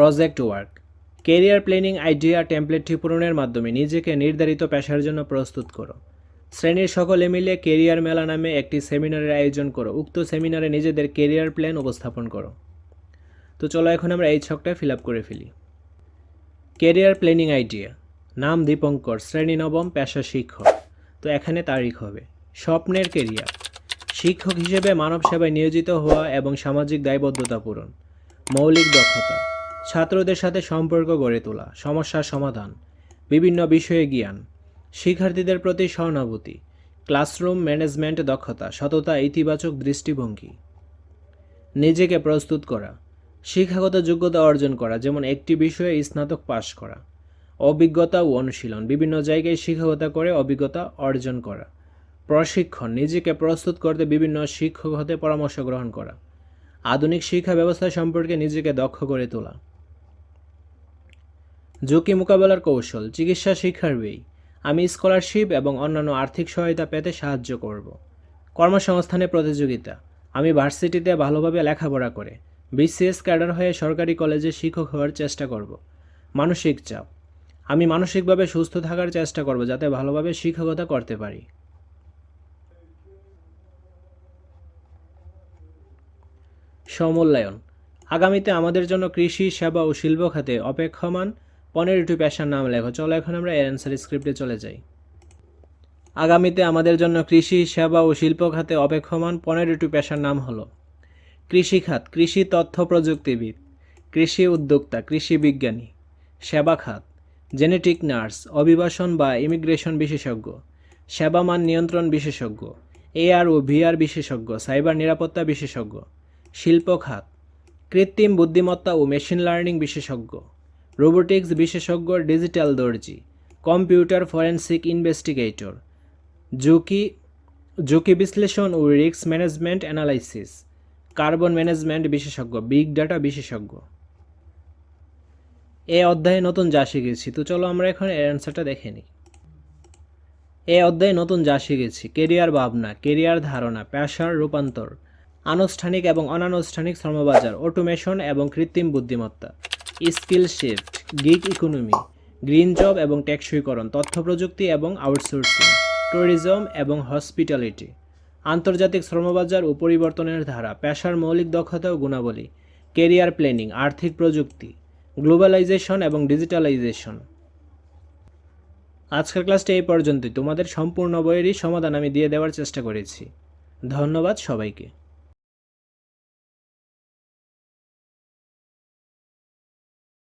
Project work. Career planning idea টেমপ্লেটটি পূরণের মাধ্যমে নিজেকে নির্ধারিত পেশার জন্য প্রস্তুত করো। শ্রেণির সকলে মিলে কেরিয়ার মেলা নামে একটি সেমিনারের আয়োজন করো। উক্ত সেমিনারে নিজেদের কেরিয়ার প্ল্যান উপস্থাপন করো। তো চলো এখন আমরা এই ছকটা ফিল করে ফেলি। Career planning idea. নাম দীপঙ্কর, শ্রেণি নবম, পেশা শিক্ষক। তো এখানে তারিখ হবে। স্বপ্নের কেরিয়ার। শিক্ষক হিসেবে মানব সেবায় নিয়োজিত হওয়া এবং সামাজিক দায়বদ্ধতা পূরণ। মৌলিক দক্ষতা। ছাত্রদের সাথে সম্পর্ক গড়ে তোলা, সমস্যার সমাধান, বিভিন্ন বিষয়ে জ্ঞান, শিক্ষার্থীদের প্রতি সহানুভূতি, ক্লাসরুম ম্যানেজমেন্ট দক্ষতা, সততা, ইতিবাচক দৃষ্টিভঙ্গি। নিজেকে প্রস্তুত করা, শিক্ষাগত যোগ্যতা অর্জন করা, যেমন একটি বিষয়ে স্নাতক পাশ করা, অভিজ্ঞতা ও অনুশীলন, বিভিন্ন জায়গায় শিক্ষকতা করে অভিজ্ঞতা অর্জন করা, প্রশিক্ষণ, নিজেকে প্রস্তুত করতে বিভিন্ন শিক্ষক হতে পরামর্শ গ্রহণ করা, আধুনিক শিক্ষা ব্যবস্থা সম্পর্কে নিজেকে দক্ষ করে তোলা। ঝুঁকি মোকাবেলার কৌশল, চিকিৎসা শিক্ষার ব্যয়। আমি স্কলারশিপ এবং অন্যান্য আর্থিক সহায়তা পেতে সাহায্য করব। কর্মসংস্থানে প্রতিযোগিতা। আমি ভার্সিটিতে ভালোভাবে লেখাপড়া করে, বিসিএস ক্যাডার হয়ে সরকারি কলেজে শিক্ষক হওয়ার চেষ্টা করব। মানসিক চাপ। আমি মানসিকভাবে সুস্থ থাকার চেষ্টা করব যাতে ভালোভাবে শিক্ষকতা করতে পারি। সমূল্যায়ন। আগামীতে আমাদের জন্য কৃষি, সেবা ও শিল্প খাতে অপেক্ষমান পনেরোটি পেশার নাম লেখো। চলো এখন আমরা এর অ্যান্সার স্ক্রিপ্টে চলে যাই। আগামীতে আমাদের জন্য কৃষি, সেবা ও শিল্প খাতে অপেক্ষমান পনেরোটি পেশার নাম হলো কৃষি খাত কৃষি তথ্য প্রযুক্তিবিদ, কৃষি উদ্যোক্তা, কৃষি বিজ্ঞানী, সেবা খাত জেনেটিক নার্স অভিবাসন বা ইমিগ্রেশন বিশেষজ্ঞ সেবা মান নিয়ন্ত্রণ বিশেষজ্ঞ এআর ও ভিআর বিশেষজ্ঞ সাইবার নিরাপত্তা বিশেষজ্ঞ, শিল্প খাত, কৃত্রিম বুদ্ধিমত্তা ও মেশিন লার্নিং বিশেষজ্ঞ। রোবোটিক্স বিশেষজ্ঞ ডিজিটাল দর্জি, কম্পিউটার ফরেনসিক ইনভেস্টিগেটর, ঝুঁকি ঝুঁকি বিশ্লেষণ ও risk management analysis, carbon management বিশেষজ্ঞ, বিগ ডাটা বিশেষজ্ঞ। এ অধ্যায়ে নতুন যা শিখেছি, তো চলো আমরা এখন এর অ্যান্সারটা দেখে নিই। এ অধ্যায়ে নতুন যা শিখেছি, কেরিয়ার ভাবনা, কেরিয়ার ধারণা পেশার রূপান্তর, আনুষ্ঠানিক এবং অনানুষ্ঠানিক শ্রমবাজার অটোমেশন এবং কৃত্রিম বুদ্ধিমত্তা। Skill shift gig economy green job এবং টেকসইকরণ তথ্য প্রযুক্তি এবং আউটসোর্সিং ট্যুরিজম এবং হসপিটালিটি আন্তর্জাতিক শ্রমবাজার ও পরিবর্তনের ধারা, পেশার মৌলিক দক্ষতা ও গুণাবলী কেরিয়ার প্ল্যানিং আর্থিক প্রযুক্তি গ্লোবালাইজেশন এবং ডিজিটালাইজেশন আজকের ক্লাসটি এই পর্যন্তই। তোমাদের সম্পূর্ণ বইয়েরই সমাধান আমি দিয়ে দেওয়ার চেষ্টা করেছি। ধন্যবাদ সবাইকে।